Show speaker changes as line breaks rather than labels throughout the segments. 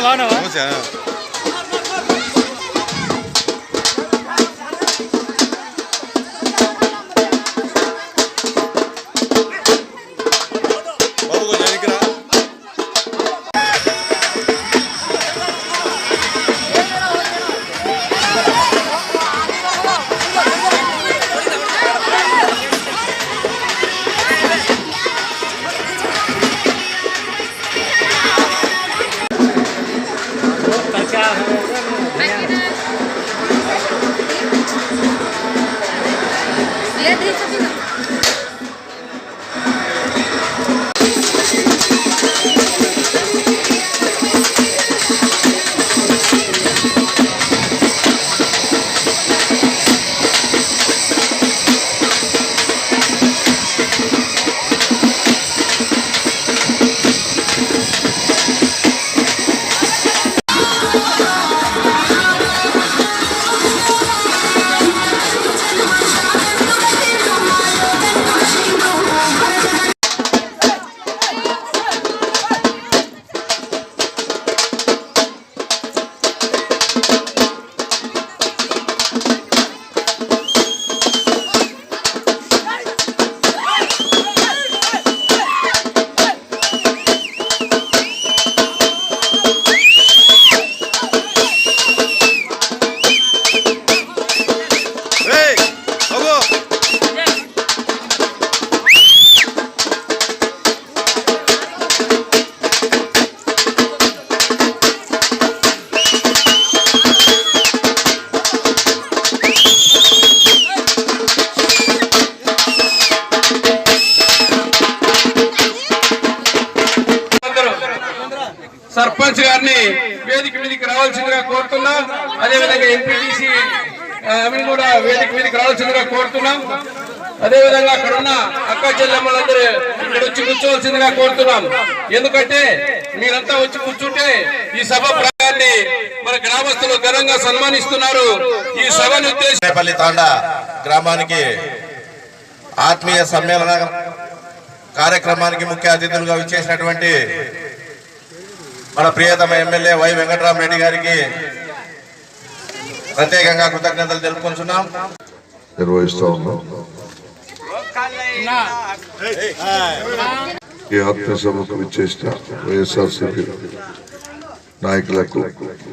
多
少钱
呀？సర్పంచ్ గారిని వేదిక మీదకి రావాల్సిందిగా కోరుతున్నాం. అదేవిధంగా ఎంపీటీసీ ఆమెను కూడా వేదిక మీదకి రావాల్సిందిగా కోరుతున్నాం. అదేవిధంగా అక్కడ ఉన్న అక్క చెల్లెమ్మలందరూ ఇక్కడ వచ్చి కూర్చోవలసిందిగా కోరుతున్నాం. ఎందుకంటే మీరంతా వచ్చి కూర్చుంటే ఈ సభ ప్రాయాన్ని మన గ్రామస్తులు ఘనంగా సన్మానిస్తున్నారు. ఈ సభను ఉద్దేశపల్లి
తాండ తాండా గ్రామానికి ఆత్మీయ సమ్మేళన కార్యక్రమానికి ముఖ్య అతిథులుగా విచ్చేసినటువంటి మన ప్రియతమ ఎమ్మెల్యే వై వెంకటరామరెడ్డి గారికి ప్రత్యేకంగా కృతజ్ఞతలు తెలుపుకుంటున్నాం.
నిర్వహిస్తూ ఉన్నాం. ఈ ఆత్మీయ సభకు విచ్చేసిన వైఎస్ఆర్సీపీ నాయకులకు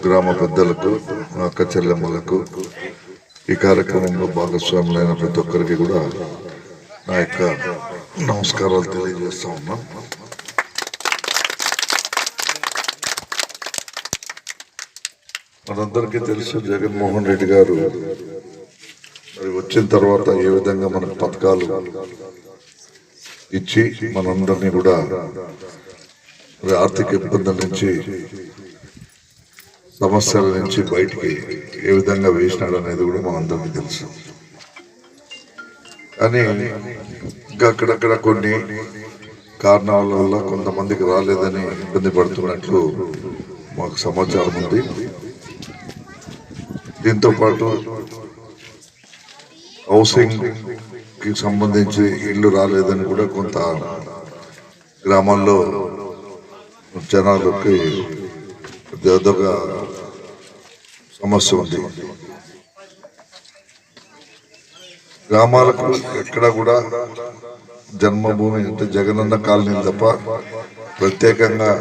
గ్రామ పెద్దలకు అక్క చెల్లెమ్మలకు ఈ కార్యక్రమంలో భాగస్వాములైన ప్రతి ఒక్కరికి కూడా నా యొక్క నమస్కారాలు తెలియజేస్తా ఉన్నాం. మనందరికీ తెలుసు జగన్మోహన్ రెడ్డి గారు. మరి వచ్చిన తర్వాత ఏ విధంగా మనకు పథకాలు ఇచ్చి మనందరినీ కూడా మరి ఆర్థిక ఇబ్బందుల నుంచి సమస్యల నుంచి బయటికి ఏ విధంగా వేసినాడు అనేది కూడా మనందరికీ తెలుసు. కానీ ఇంకా అక్కడక్కడ కొన్ని కారణాల వల్ల కొంతమందికి రాలేదని ఇబ్బంది పడుతున్నట్లు మాకు సమాచారం ఉంది. దీంతో పాటు హౌసింగ్కి సంబంధించి ఇల్లు రాలేదని కూడా కొంత గ్రామాల్లో జనాలకి పెద్దగా సమస్య ఉంది. గ్రామాలకు ఎక్కడ కూడా జన్మభూమి అంటే జగనన్న కాలనీ తప్ప ప్రత్యేకంగా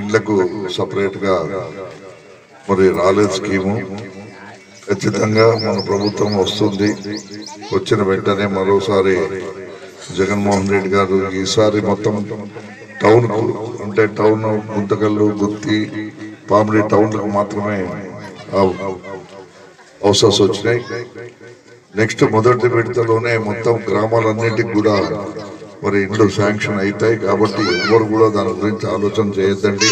ఇండ్లకు సపరేట్గా మరి రాలేదు స్కీము. ఖచ్చితంగా మన ప్రభుత్వం వస్తుంది. వచ్చిన వెంటనే మరోసారి జగన్మోహన్ రెడ్డి గారు ఈసారి మొత్తం టౌన్ అంటే టౌన్ గుంతకల్లు గుత్తి పామిడి టౌన్లకు మాత్రమే హౌసెస్ వచ్చినాయి. నెక్స్ట్ మొదటి విడతలోనే మొత్తం గ్రామాలన్నింటికి కూడా మరి ఇండ్లు శాంక్షన్ అవుతాయి కాబట్టి ఎవరు కూడా దాని గురించి ఆలోచన చేయొద్దండి.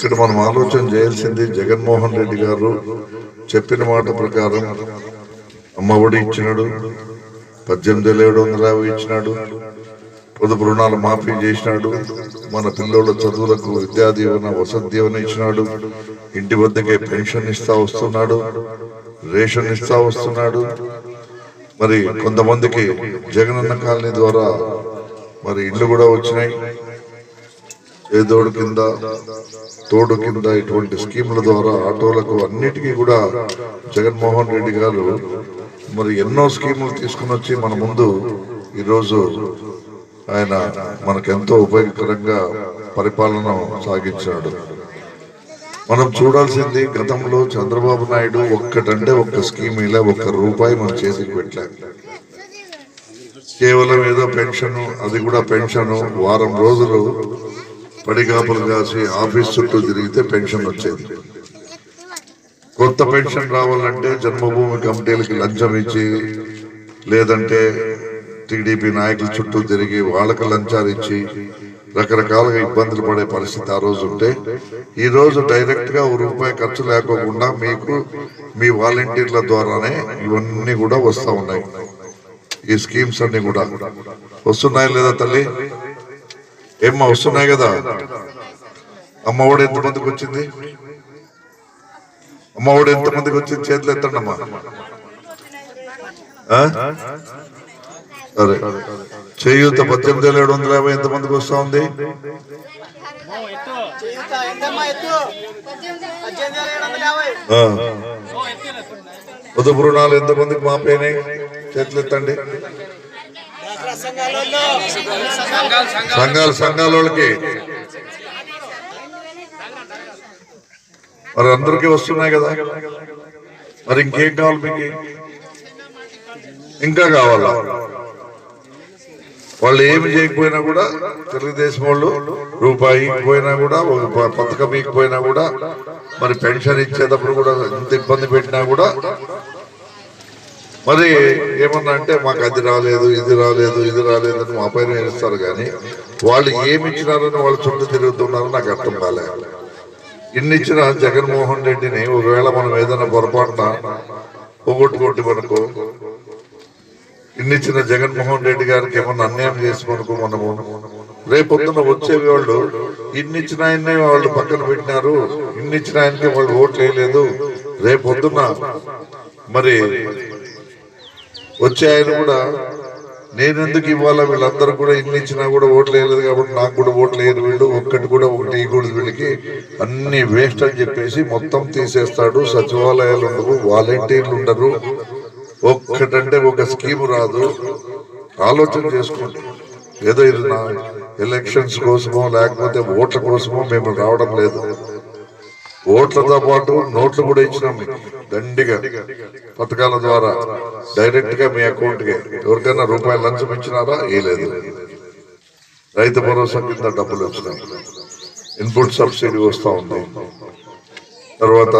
ఇక్కడ మనం ఆలోచన చేయాల్సింది జగన్మోహన్ రెడ్డి గారు చెప్పిన మాట ప్రకారం అమ్మఒడి ఇచ్చినాడు పద్దెనిమిది వేల ఏడు వందల యాభై ఇచ్చినాడు పొదుపు రుణాలు మాఫీ చేసినాడు మన పిల్లల చదువులకు విద్యా దీవెన వసతి దీవెన ఇచ్చినాడు ఇంటి వద్దకే పెన్షన్ ఇస్తా వస్తున్నాడు రేషన్ ఇస్తా వస్తున్నాడు. మరి కొంతమందికి జగనన్న కాలనీ ద్వారా మరి ఇల్లు కూడా వచ్చినాయి. ఏదోడు కింద తోడు కింద ఇటువంటి స్కీముల ద్వారా ఆటోలకు అన్నిటికీ కూడా జగన్మోహన్ రెడ్డి గారు మరి ఎన్నో స్కీములు తీసుకుని వచ్చి మన ముందు ఈరోజు ఆయన మనకెంతో ఉపయోగకరంగా పరిపాలన సాగించాడు. మనం చూడాల్సింది గతంలో చంద్రబాబు నాయుడు ఒక్కటంటే ఒక్క స్కీమ్ ఇలా ఒక్క రూపాయి మన చేతికి పెట్టాం కేవలం ఏదో పెన్షన్ అది కూడా పెన్షన్ వారం రోజులు పడిగాపులు కాసి ఆఫీస్ చుట్టూ తిరిగితే పెన్షన్ వచ్చేది. కొత్త పెన్షన్ రావాలంటే జన్మభూమి కమిటీలకి లంచం ఇచ్చి లేదంటే టీడీపీ నాయకుల చుట్టూ తిరిగి వాళ్ళకి లంచాలు ఇచ్చి రకరకాలుగా ఇబ్బందులు పడే పరిస్థితి ఆ రోజు ఉంటే ఈ రోజు డైరెక్ట్గా ఒక రూపాయి ఖర్చు లేకోకుండా మీకు మీ వాలంటీర్ల ద్వారానే ఇవన్నీ కూడా వస్తూ ఉన్నాయి. ఈ స్కీమ్స్ అన్ని కూడా. వస్తున్నాయి లేదా తల్లి? ఏమ్మా వస్తున్నాయి కదా? అమ్మఒడి ఎంతమందికి వచ్చింది? అమ్మఒడి ఎంతమందికి వచ్చింది? చేతులు ఎత్తండి అమ్మా సరే. చేయూత పద్దెనిమిది వేల ఏడు వందల యాభై ఎంత మందికి వస్తా ఉంది? పొదుపు రుణాలు ఎంతమందికి మాపేనే చేతులు ఎత్తండి. సంఘాలు సంఘాల వాళ్ళకి మరి అందరికీ వస్తున్నాయి కదా. మరి ఇంకేం కావాలి మీకు? ఇంకా కావాలా? వాళ్ళు ఏమి చేయకపోయినా కూడా తెలుగుదేశం వాళ్ళు రూపాయి పోయినా కూడా ఒక పథకం ఇకపోయినా కూడా మరి పెన్షన్ ఇచ్చేటప్పుడు కూడా ఎంత ఇబ్బంది పెట్టినా కూడా మరి ఏమన్నా అంటే మాకు అది రాలేదు ఇది రాలేదు ఇది రాలేదు అని మా పైన ఏడుస్తారు కానీ వాళ్ళు ఏమి ఇచ్చినారని వాళ్ళు చుట్టూ తిరుగుతున్నారో నాకు అర్థం కాలే. ఇన్ని ఇచ్చిన జగన్మోహన్ రెడ్డిని ఒకవేళ మనం ఏదైనా పొరపాటున పోగొట్టుకోండి మనకు ఇన్నిచ్చిన జగన్మోహన్ రెడ్డి గారికి ఏమన్నా అన్యాయం చేసుకొనుకో మనము రేపొద్దున వచ్చే వాళ్ళు ఇన్నిచ్చిన ఆయన్నే వాళ్ళు పక్కన పెట్టినారు ఇన్నిచ్చిన ఆయనకి వాళ్ళు ఓట్లు వేయలేదు రేపొద్దున మరి వచ్చే ఆయన కూడా నేనెందుకు ఇవ్వాలా? వీళ్ళందరూ కూడా ఇన్ని ఇచ్చినా కూడా ఓట్లు వేయలేదు కాబట్టి నాకు కూడా ఓట్లు వేయరు వీళ్ళు. ఒక్కటి కూడా ఒకటి ఇవ్వకూడదు వీళ్ళకి. అన్ని వేస్ట్ అని చెప్పేసి మొత్తం తీసేస్తాడు. సచివాలయాలు ఉండవు వాలంటీర్లు ఉండరు. ఒక్కటంటే ఒక స్కీమ్ రాదు. ఆలోచన చేసుకోండి. ఏదో ఇది నా ఎలక్షన్స్ కోసమో లేకపోతే ఓట్ల కోసమో మేము రావడం లేదు. ఓట్లతో పాటు నోట్లు కూడా ఇచ్చినాం మీకు దండిగా. పథకాల ద్వారా. డైరెక్ట్గా మీ అకౌంట్కి ఎవరికైనా రూపాయలు లంచం ఇచ్చినారా? ఏ లేదు. రైతు భరోసా కింద డబ్బులు వచ్చినాయి. ఇన్పుట్ సబ్సిడీ వస్తూ ఉంది. తర్వాత